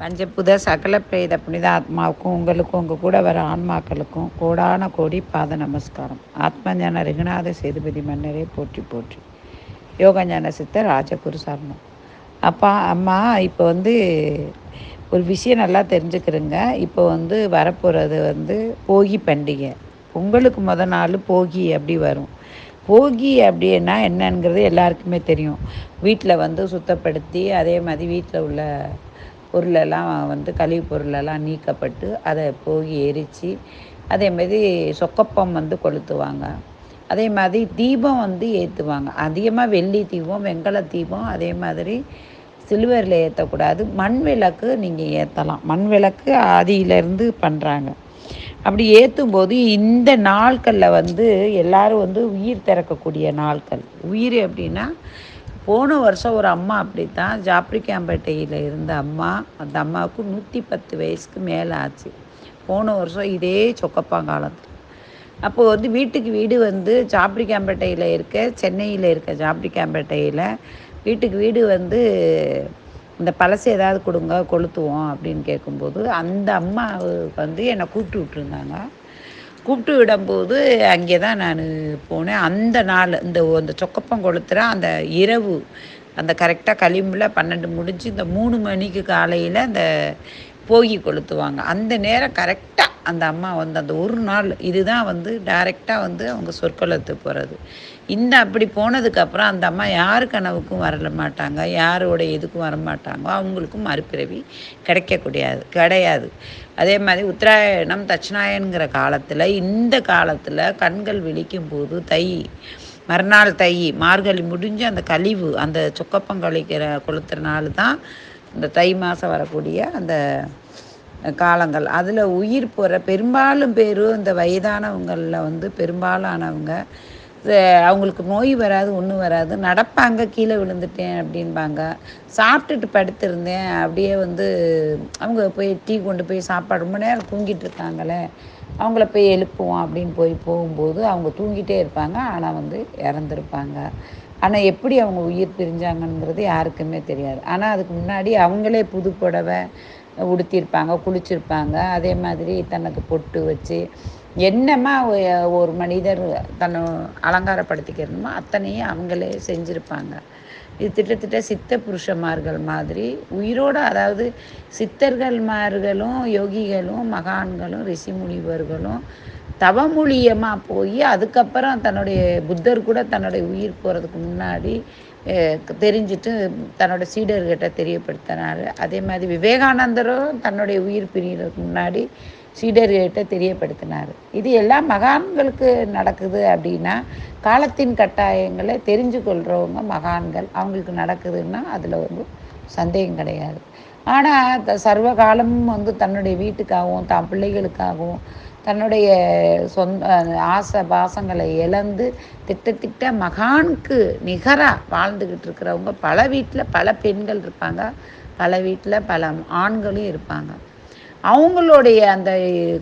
பஞ்சபுத சகல பிரேத புனித ஆத்மாவுக்கும் உங்களுக்கும் உங்கள் கூட வர ஆன்மாக்களுக்கும் கோடான கோடி பாத நமஸ்காரம். ஆத்மஞான ரகுநாத சேதுபதி மன்னரே போற்றி போற்றி. யோகஞான சித்தர் ராஜகுரு சரணம் அப்பா அம்மா இப்போ வந்து ஒரு விஷயம் நல்லா தெரிஞ்சுக்கிறேங்க. இப்போ வந்து வரப்போகிறது வந்து போகி பண்டிகை. பொங்கலுக்கு முத நாள் போகி அப்படி வரும். போகி அப்படின்னா என்னங்கிறது எல்லாருக்குமே தெரியும். வீட்டில் வந்து சுத்தப்படுத்தி அதே மாதிரி வீட்டில் உள்ள பொருளெல்லாம் வந்து கழிவு பொருளெல்லாம் நீக்கப்பட்டு அதை போய் எரித்து அதே மாதிரி சொக்கப்பம் வந்து கொளுத்துவாங்க. அதே மாதிரி தீபம் வந்து ஏற்றுவாங்க அதிகமாக வெள்ளி தீபம் வெங்கல தீபம் அதே மாதிரி சில்வரில் ஏற்றக்கூடாது மண் விளக்கு நீங்கள் ஏற்றலாம் மண் விளக்கு ஆதியிலேருந்து பண்ணுறாங்க அப்படி ஏற்றும் போது இந்த நாட்களில் வந்து எல்லாரும் வந்து உயிர் திறக்கக்கூடிய நாட்கள். உயிர் எப்படின்னா போன வருஷம் ஒரு அம்மா அப்படித்தான் ஜாப்ரிக்காம்பேட்டையில் இருந்த அம்மா அந்த அம்மாவுக்கு நூற்றி பத்து வயசுக்கு மேலே ஆச்சு. போன வருஷம் இதே சொக்கப்பாங்காலத்தில். அப்போது வந்து வீட்டுக்கு வீடு வந்து ஜாப்ரிக்காம்பேட்டையில் இருக்க சென்னையில் இருக்க ஜாப்ரிக்காம்பேட்டையில் வீட்டுக்கு வீடு வந்து இந்த பழசு ஏதாவது கொடுங்க கொளுத்துவோம் அப்படின்னு கேட்கும்போது அந்த அம்மா வந்து என்னை கூப்பிட்டு விட்டுருந்தாங்க. கூப்பிட்டு விடும்போது அங்கே தான் நான் போனேன். அந்த நாள் இந்த அந்த சொக்கப்பம் கொளுத்துற அந்த இரவு அந்த கரெக்டாக களிம்பில் பன்னெண்டு முடிஞ்சு இந்த மூணு மணிக்கு காலையில் அந்த போகி கொளுத்துவாங்க. அந்த நேரம் கரெக்டாக அந்த அம்மா வந்து அந்த ஒரு நாள் இதுதான் வந்து டைரெக்டாக வந்து அவங்க சொற்கொலத்து போகிறது இந்த அப்படி போனதுக்கப்புறம் அந்த அம்மா யார் கனவுக்கும் வரல மாட்டாங்க. யாரோட இதுக்கும் வர மாட்டாங்க. அவங்களுக்கும் மறுபிறவி கிடைக்கக்கூடியாது கிடையாது. அதே மாதிரி உத்தராயணம் தட்சிணாயன்கிற காலத்தில் இந்த காலத்தில் கண்கள் விழிக்கும் போது தை மறுநாள் தை மார்கழி முடிஞ்சு அந்த கழிவு அந்த சொக்கப்பம் கழிக்கிற கொளுத்துற நாள் தான் இந்த தை மாதம் வரக்கூடிய அந்த காலங்கள். அதில் உயிர் போகிற பெரும்பாலும் பேர் இந்த வயதானவங்களில் வந்து பெரும்பாலானவங்க அவங்களுக்கு நோய் வராது ஒன்றும் வராது. நடப்பாங்க கீழே விழுந்துட்டேன் அப்படின்பாங்க சாப்பிட்டுட்டு படுத்திருந்தேன். அப்படியே வந்து அவங்க போய் டீ கொண்டு போய் சாப்பாடு ரொம்ப நேரம் தூங்கிட்டு இருக்காங்களே அவங்கள போய் எழுப்புவோம் அப்படின்னு போய் போகும்போது அவங்க தூங்கிட்டே இருப்பாங்க. ஆனால் வந்து இறந்துருப்பாங்க. ஆனால் எப்படி அவங்க உயிர் பிரிஞ்சாங்கங்கிறது யாருக்குமே தெரியாது. ஆனால் அதுக்கு முன்னாடி அவங்களே புது புடவை உடுத்தியிருப்பாங்க குளிச்சிருப்பாங்க. அதே மாதிரி தனக்கு பொட்டு வச்சு என்னமா ஒரு மனிதர் தன்னை அலங்காரப்படுத்திக்கிறணுமோ அத்தனையும் அவங்களே செஞ்சுருப்பாங்க. இது திட்டத்திட்ட சித்த புருஷமார்கள் மாதிரி உயிரோடு அதாவது சித்தர்கள்மார்களும் யோகிகளும் மகான்களும் ரிஷி முனிவர்களும் தவமூலியமாக போய் அதுக்கப்புறம் தன்னுடைய புத்தர் கூட தன்னுடைய உயிர் போகிறதுக்கு முன்னாடி தெரிஞ்சுட்டு தன்னோட சீடர்கிட்ட தெரியப்படுத்தினார். அதே மாதிரி விவேகானந்தரும் தன்னுடைய உயிர் பிரியறதுக்கு முன்னாடி சீடர்கிட்ட தெரியப்படுத்தினார். இது எல்லாம் மகான்களுக்கு நடக்குது அப்படின்னா காலத்தின் கட்டாயங்களை தெரிஞ்சு கொள்கிறவங்க மகான்கள். அவங்களுக்கு நடக்குதுன்னா அதில் வந்து சந்தேகம் கிடையாது. ஆனால் த சர்வ காலமும் வந்து தன்னுடைய வீட்டுக்காகவும் தான் பிள்ளைகளுக்காகவும் தன்னுடைய சொந்த ஆசை பாசங்களை இழந்து திட்டத்திட்ட மகானுக்கு நிகராக வாழ்ந்துக்கிட்டு இருக்கிறவங்க பல வீட்டில் பல பெண்கள் இருப்பாங்க. பல வீட்டில் பல ஆண்களும் இருப்பாங்க. அவங்களுடைய அந்த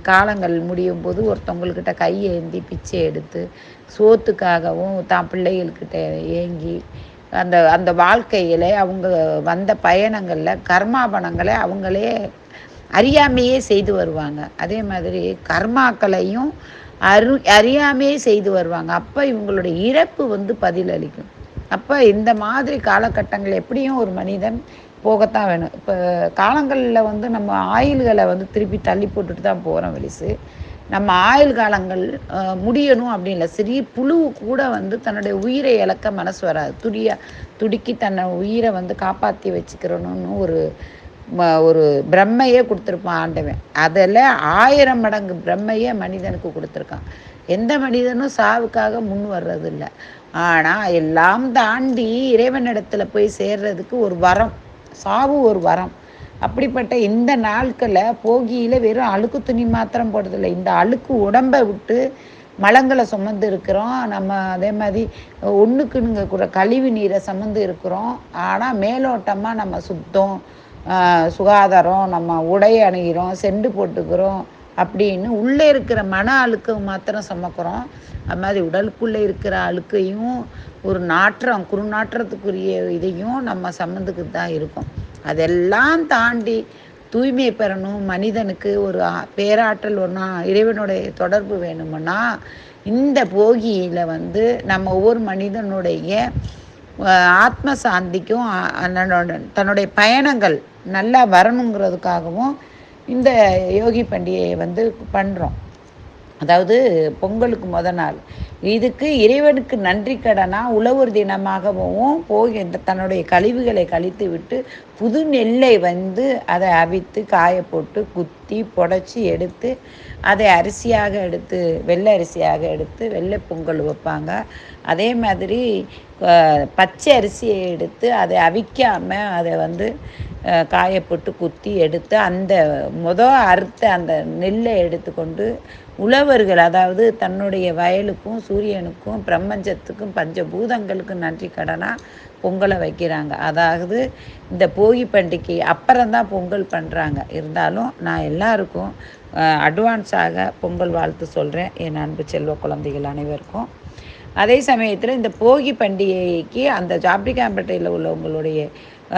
காலங்கள் முடியும் போது ஒருத்தவங்கக்கிட்ட கையேந்தி பிச்சை எடுத்து சோத்துக்காகவும் தான் பிள்ளைகள்கிட்ட ஏங்கி அந்த அந்த வாழ்க்கையில் அவங்க வந்த பயணங்களில் கர்மாபணங்களை அவங்களே அறியாமையே செய்து வருவாங்க. அதே மாதிரி கர்மாக்களையும் அரு அறியாமையே செய்து வருவாங்க. அப்போ இவங்களுடைய இறப்பு வந்து பதிலளிக்கும். அப்போ இந்த மாதிரி காலகட்டங்கள் எப்படியும் ஒரு மனிதன் போகத்தான் வேணும். இப்போ காலங்களில் வந்து நம்ம ஆயில்களை வந்து திருப்பி தள்ளி போட்டுட்டு தான் போகிறோம் வெளிசு. நம்ம ஆயுள் காலங்கள் முடியணும் அப்படின்னு இல்லை. சிறிய புழு கூட வந்து தன்னுடைய உயிரை இழக்க மனசு வராது. துடியா துடிக்கி தன்னை உயிரை வந்து காப்பாற்றி வச்சுக்கிறணும்னு ஒரு ஒரு பிரம்மையே கொடுத்துருப்பான் ஆண்டவன். அதில் ஆயிரம் மடங்கு பிரம்மையே மனிதனுக்கு கொடுத்துருக்கான். எந்த மனிதனும் சாவுக்காக முன் வர்றதில்லை. ஆனால் எல்லாம் தாண்டி இறைவனிடத்தில் போய் சேர்றதுக்கு ஒரு வரம் சாவு ஒரு வரம். அப்படிப்பட்ட இந்த நாட்களில் போகியில் வெறும் அழுக்கு துணி மாத்திரம் போடுறதில்லை. இந்த அழுக்கு உடம்பை விட்டு மலங்களை சுமந்து இருக்கிறோம். நம்ம அதே மாதிரி ஒன்றுக்குனுங்க கூட கழிவு நீரை சுமந்து இருக்கிறோம். ஆனால் மேலோட்டமாக நம்ம சுத்தம் சுகாதாரம் நம்ம உடை அணுகிறோம் செண்டு போட்டுக்கிறோம் அப்படின்னு உள்ளே இருக்கிற மன அழுக்கு மாத்திரம் சுமக்கிறோம். அது மாதிரி உடலுக்குள்ளே இருக்கிற அழுக்கையும் ஒரு நாற்றம் குறுநாற்றத்துக்குரிய இதையும் நம்ம சம்மந்துக்கிட்டு தான் இருக்கும். அதெல்லாம் தாண்டி தூய்மை பெறணும் மனிதனுக்கு ஒரு பேராற்றல் ஒன்றா இறைவனுடைய தொடர்பு வேணுமுன்னா இந்த போகியில் வந்து நம்ம ஒவ்வொரு மனிதனுடைய ஆத்ம சாந்திக்கும் தன்னுடைய பயணங்கள் நல்லா வரணுங்கிறதுக்காகவும் இந்த யோகி பண்டிகையை வந்து பண்ணுறோம் அதாவது பொங்கலுக்கு முத நாள். இதுக்கு இறைவனுக்கு நன்றி கடனாக உழவர் தினமாகவும் போய் தன்னுடைய கழிவுகளை கழித்து விட்டு புது நெல்லை வந்து அதை அவித்து காய போட்டு குத்தி புடச்சி எடுத்து அதை அரிசியாக எடுத்து வெள்ளை அரிசியாக எடுத்து வெள்ளை பொங்கல் வைப்பாங்க. அதே மாதிரி பச்சை அரிசியை எடுத்து அதை அவிக்காமல் அதை வந்து காயப்போட்டு குத்தி எடுத்து அந்த முத அறுத்த அந்த நெல்லை எடுத்துக்கொண்டு உழவர்கள் அதாவது தன்னுடைய வயலுக்கும் சூரியனுக்கும் பிரம்மஞ்சத்துக்கும் பஞ்சபூதங்களுக்கும் நன்றி கடனாக பொங்கலை வைக்கிறாங்க. அதாவது இந்த போகி பண்டிகை அப்புறம்தான் பொங்கல் பண்ணுறாங்க இருந்தாலும் நான் எல்லாருக்கும் அட்வான்ஸாக பொங்கல் வாழ்த்து சொல்கிறேன் என் அன்பு செல்வ குழந்தைகள் அனைவருக்கும். அதே சமயத்தில் இந்த போகி பண்டிகைக்கு அந்த ஜாப்ரிகாம்பேட்டையில் உள்ளவங்களுடைய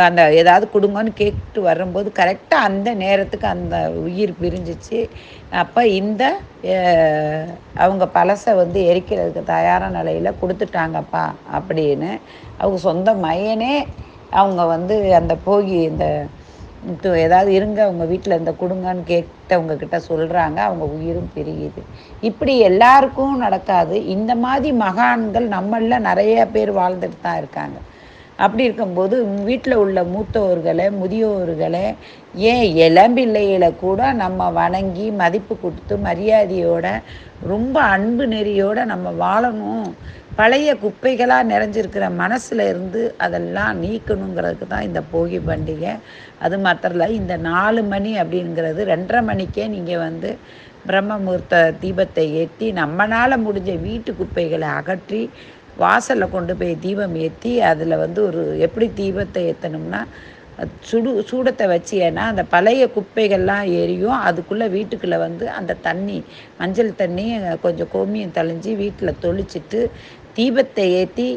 அந்த ஏதாவது கொடுங்கன்னு கேட்டு வரும்போது கரெக்டாக அந்த நேரத்துக்கு அந்த உயிர் பிரிஞ்சிச்சு. அப்போ இந்த அவங்க பழசை வந்து எரிக்கிறதுக்கு தயாரான நிலையில் கொடுத்துட்டாங்கப்பா அப்படின்னு அவங்க சொந்த மையனே அவங்க வந்து அந்த போகி இந்த ஏதாவது இருங்க அவங்க வீட்டில் இந்த கொடுங்கன்னு கேட்டவங்க கிட்ட சொல்கிறாங்க அவங்க உயிரும் பிரியுது. இப்படி எல்லாருக்கும் நடக்காது. இந்த மாதிரி மகான்கள் நம்மளில் நிறைய பேர் வாழ்ந்துட்டு தான் இருக்காங்க. அப்படி இருக்கும்போது வீட்டில் உள்ள மூத்தோர்களை முதியோர்களை ஏன் இளம்பிள்ளைகளை கூட நம்ம வணங்கி மதிப்பு கொடுத்து மரியாதையோட ரொம்ப அன்பு நெறியோடு நம்ம வாழணும். பழைய குப்பைகளாக நிறைஞ்சிருக்கிற மனசில் இருந்து அதெல்லாம் நீக்கணுங்கிறதுக்கு தான் இந்த போகி பண்டிகை. அது மாத்திரம் இந்த நாலு மணி அப்படிங்கிறது ரெண்டரை மணிக்கே நீங்கள் வந்து பிரம்ம முகூர்த்த தீபத்தை ஏற்றி நம்மளால் முடிஞ்ச வீட்டு குப்பைகளை அகற்றி வாசலில் கொண்டு போய் தீபம் ஏற்றி அதில் வந்து ஒரு எப்படி தீபத்தை ஏற்றணும்னா சுடு சூடத்தை வச்சு ஏன்னா அந்த பழைய குப்பைகள்லாம் எரியும். அதுக்குள்ளே வீட்டுக்குள்ளே வந்து அந்த தண்ணி மஞ்சள் தண்ணி கொஞ்சம் கோமியம் தெளிஞ்சு வீட்டில் தொளிச்சிட்டு தீபத்தை ஏற்றி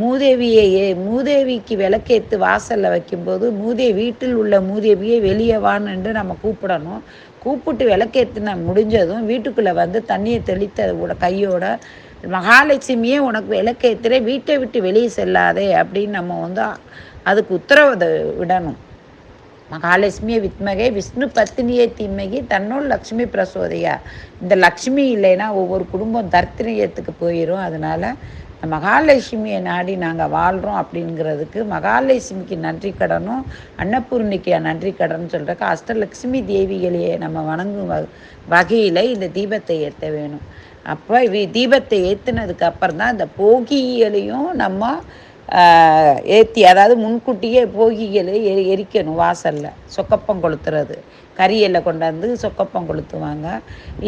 மூதேவியை ஏ மூதேவிக்கு விளக்கேற்று வாசலில் வைக்கும்போது மூதே வீட்டில் உள்ள மூதேவியை வெளியே வான்னு நம்ம கூப்பிடணும். கூப்பிட்டு விளக்கேற்றின முடிஞ்சதும் வீட்டுக்குள்ளே வந்து தண்ணியை தெளித்த கையோட மகாலட்சுமியே உனக்கு விளக்கேற்றுற வீட்டை விட்டு வெளியே செல்லாதே அப்படின்னு நம்ம வந்து அதுக்கு உத்தரவு விடணும். மகாலட்சுமியை வித்மகே விஷ்ணு பத்தினியை தீமகி தன்னோடு லக்ஷ்மி பிரசோதையா. இந்த லக்ஷ்மி இல்லைன்னா ஒவ்வொரு குடும்பம் தர்த்தினியத்துக்கு போயிடும் அதனால் மகாலட்சுமியை நாடி நாங்கள் வாழ்கிறோம் அப்படிங்கிறதுக்கு மகாலட்சுமிக்கு நன்றி கடனும் அன்னபூர்ணிக்கு நன்றி கடன் சொல்கிறக்கு அஷ்டலக்ஷ்மி தேவிகளையே நம்ம வணங்கும் வகையில் இந்த தீபத்தை ஏற்ற வேணும். அப்போ தீபத்தை ஏற்றுனதுக்கு அப்புறம் தான் அந்த போகியலையும் நம்ம ஏற்றி அதாவது முன்கூட்டியே போகிகளை எரி எரிக்கணும் வாசலில். சொக்கப்பம் கொளுத்துறது. கரியலை கொண்டாந்து சொக்கப்பம் கொளுத்துவாங்க.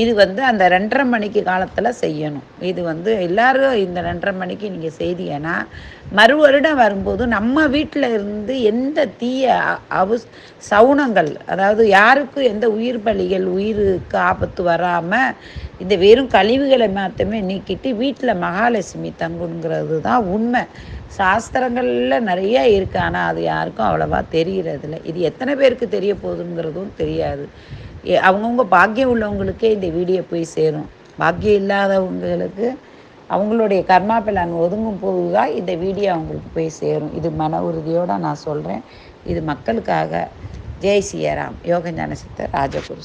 இது வந்து அந்த ரெண்டரை மணிக்கு காலத்தில் செய்யணும். இது வந்து எல்லோரும் இந்த ரெண்டரை மணிக்கு நீங்கள் செய்தீங்கன்னா மறு வருடம் வரும்போது நம்ம வீட்டில் இருந்து எந்த தீய அவு சவுனங்கள் அதாவது யாருக்கும் எந்த உயிர் பலிகள் உயிருக்கு ஆபத்து வராமல் இந்த வெறும் கழிவுகளை மாற்றமே நீக்கிட்டு வீட்டில் மகாலட்சுமி தங்குங்கிறது தான் உண்மை. சாஸ்திரங்களில் நிறைய இருக்குது ஆனால் அது யாருக்கும் அவ்வளோவா தெரிகிறதில்ல இது எத்தனை பேருக்கு தெரிய போகுதுங்கிறதும் தெரியாது. அவங்கவுங்க பாக்கியம் உள்ளவங்களுக்கே இந்த வீடியோ போய் சேரும். பாக்கியம் இல்லாதவங்களுக்கு அவங்களுடைய கர்மா பிளான் ஒதுங்கும் போது தான் இந்த வீடியோ அவங்களுக்கு போய் சேரும். இது மன உறுதியோடு நான் சொல்கிறேன் இது மக்களுக்காக. ஜெய் சியராம். யோக ஞானசித்த ராஜகுரு